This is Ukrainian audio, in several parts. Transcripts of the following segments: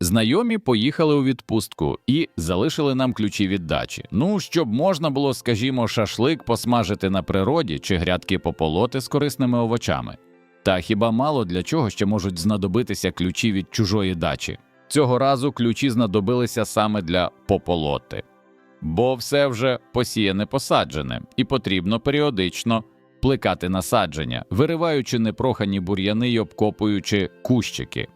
Знайомі поїхали у відпустку і залишили нам ключі від дачі. Ну, щоб можна було, скажімо, шашлик посмажити на природі чи грядки пополоти з корисними овочами. Та хіба мало для чого ще можуть знадобитися ключі від чужої дачі? Цього разу ключі знадобилися саме для пополоти, бо все вже посіяне посаджене, і потрібно періодично плекати насадження, вириваючи непрохані бур'яни й обкопуючи кущики.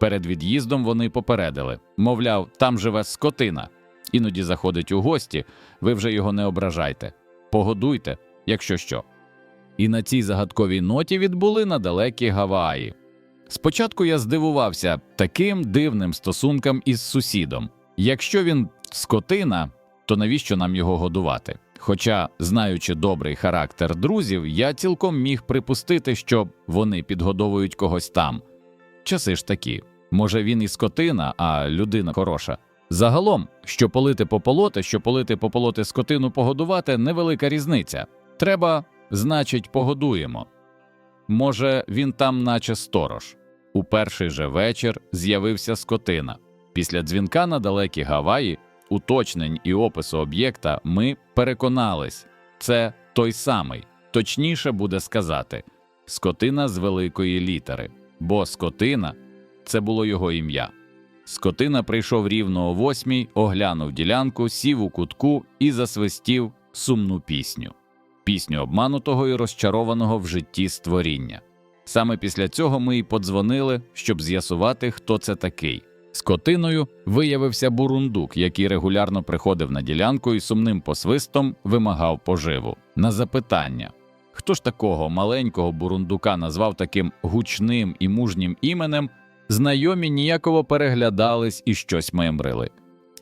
Перед від'їздом вони попередили мовляв, там живе скотина. Іноді заходить у гості, ви вже його не ображайте, погодуйте, якщо що. І на цій загадковій ноті відбули на далекі Гаваї. Спочатку я здивувався таким дивним стосункам із сусідом. Якщо він скотина, то навіщо нам його годувати? Хоча, знаючи добрий характер друзів, я цілком міг припустити, що вони підгодовують когось там. Часи ж такі. Може, він і скотина, а людина хороша. Загалом, що полити пополоти, що полити пополоти скотину погодувати, невелика різниця. Треба, значить, погодуємо. Може, він там, наче сторож. У перший же вечір з'явився скотина. Після дзвінка на далекі Гаваї, уточнень і опису об'єкта, ми переконались, це той самий, точніше буде сказати, скотина з великої літери, бо скотина це було його ім'я. Скотина прийшов рівно о восьмій, оглянув ділянку, сів у кутку і засвистів сумну пісню пісню обманутого і розчарованого в житті створіння. Саме після цього ми й подзвонили, щоб з'ясувати, хто це такий. Скотиною виявився бурундук, який регулярно приходив на ділянку і сумним посвистом вимагав поживу. На запитання, хто ж такого маленького бурундука назвав таким гучним і мужнім іменем, знайомі ніяково переглядались і щось мемрили.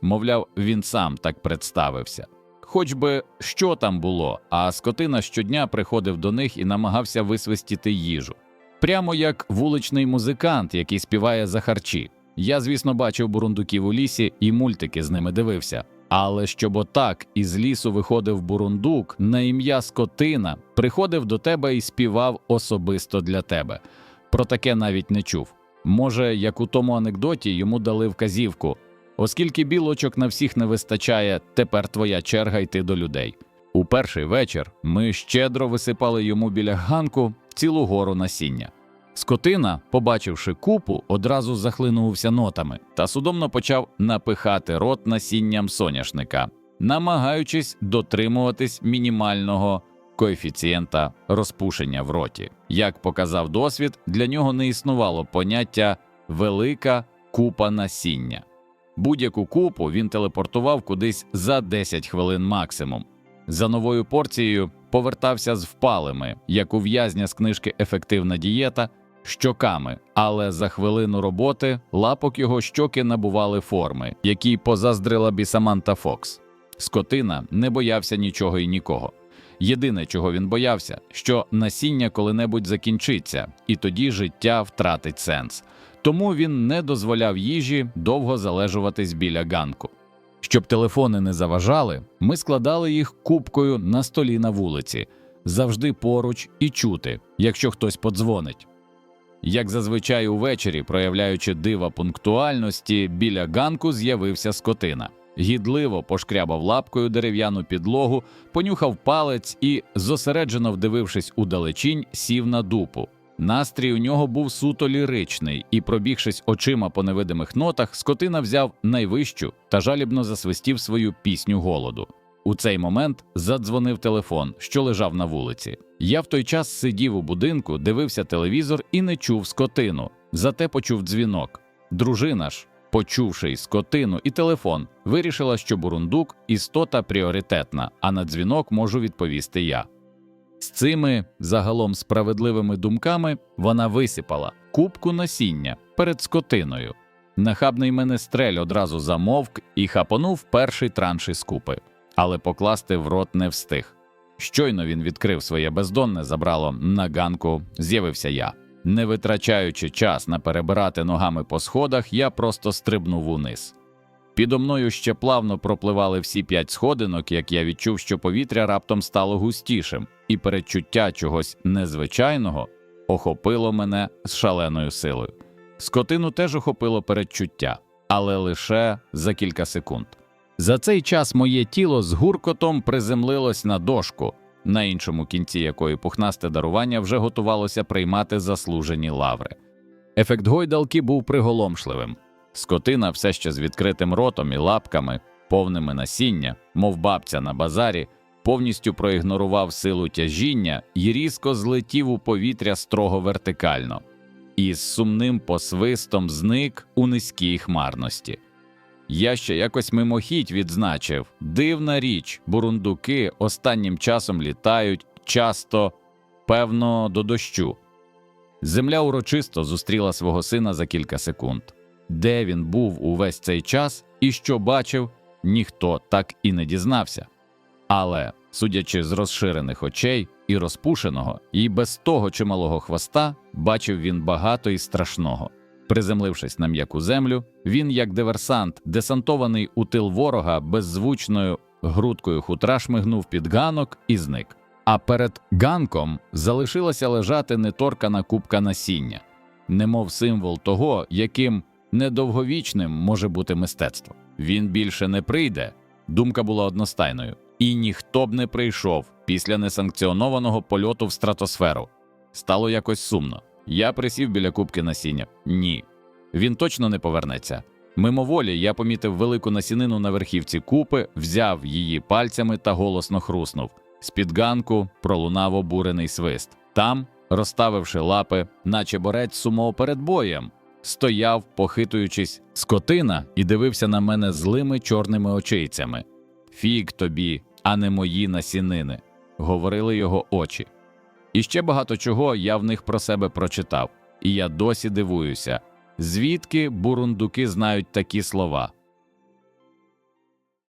Мовляв, він сам так представився. Хоч би що там було, а скотина щодня приходив до них і намагався висвистіти їжу. Прямо як вуличний музикант, який співає за харчі. Я, звісно, бачив бурундуків у лісі і мультики з ними дивився. Але щоб отак із лісу виходив бурундук на ім'я скотина, приходив до тебе і співав особисто для тебе. Про таке навіть не чув. Може, як у тому анекдоті йому дали вказівку. Оскільки білочок на всіх не вистачає, тепер твоя черга йти до людей. У перший вечір ми щедро висипали йому біля ганку цілу гору насіння. Скотина, побачивши купу, одразу захлинувся нотами та судомно почав напихати рот насінням соняшника, намагаючись дотримуватись мінімального коефіцієнта розпушення в роті. Як показав досвід, для нього не існувало поняття велика купа насіння. Будь-яку купу він телепортував кудись за 10 хвилин максимум. За новою порцією повертався з впалими, як у в'язня з книжки Ефективна дієта, щоками, але за хвилину роботи лапок його щоки набували форми, які позаздрила бі Саманта Фокс. Скотина не боявся нічого і нікого. Єдине, чого він боявся, що насіння коли-небудь закінчиться, і тоді життя втратить сенс. Тому він не дозволяв їжі довго залежуватись біля ганку. Щоб телефони не заважали, ми складали їх купкою на столі на вулиці, завжди поруч і чути, якщо хтось подзвонить. Як зазвичай увечері, проявляючи дива пунктуальності, біля ганку з'явився скотина. Гідливо пошкрябав лапкою дерев'яну підлогу, понюхав палець і, зосереджено вдивившись у далечінь, сів на дупу. Настрій у нього був суто ліричний, і, пробігшись очима по невидимих нотах, скотина взяв найвищу та жалібно засвистів свою пісню голоду. У цей момент задзвонив телефон, що лежав на вулиці. Я в той час сидів у будинку, дивився телевізор і не чув скотину, зате почув дзвінок. Дружина ж, почувши скотину і телефон, вирішила, що бурундук істота пріоритетна, а на дзвінок можу відповісти я. З цими загалом справедливими думками вона висипала кубку насіння перед скотиною. Нахабний менестрель одразу замовк і хапонув перший транш із купи, але покласти в рот не встиг. Щойно він відкрив своє бездонне забрало на ганку, з'явився я. Не витрачаючи час на перебирати ногами по сходах, я просто стрибнув униз. Підо мною ще плавно пропливали всі п'ять сходинок, як я відчув, що повітря раптом стало густішим, і передчуття чогось незвичайного охопило мене з шаленою силою. Скотину теж охопило передчуття. але лише за кілька секунд. За цей час моє тіло з гуркотом приземлилось на дошку, на іншому кінці якої пухнасте дарування вже готувалося приймати заслужені лаври. Ефект гойдалки був приголомшливим. Скотина все ще з відкритим ротом і лапками, повними насіння, мов бабця на базарі, повністю проігнорував силу тяжіння і різко злетів у повітря строго вертикально, і з сумним посвистом зник у низькій хмарності. Я ще якось мимохідь відзначив дивна річ, бурундуки останнім часом літають часто, певно, до дощу. Земля урочисто зустріла свого сина за кілька секунд. Де він був увесь цей час і що бачив, ніхто так і не дізнався. Але, судячи з розширених очей і розпушеного, і без того чималого хвоста, бачив він багато і страшного. Приземлившись на м'яку землю, він, як диверсант, десантований у тил ворога, беззвучною грудкою хутра шмигнув під ганок і зник. А перед ганком залишилася лежати неторкана купка насіння, немов символ того, яким недовговічним може бути мистецтво. Він більше не прийде. Думка була одностайною, і ніхто б не прийшов після несанкціонованого польоту в стратосферу. Стало якось сумно. Я присів біля кубки насіння. Ні, він точно не повернеться. Мимоволі я помітив велику насінину на верхівці купи, взяв її пальцями та голосно хруснув. З-під ганку пролунав обурений свист. Там, розставивши лапи, наче борець сумов перед боєм, стояв, похитуючись, скотина і дивився на мене злими чорними очейцями. Фік тобі, а не мої насінини, говорили його очі. І ще багато чого я в них про себе прочитав, і я досі дивуюся, звідки бурундуки знають такі слова.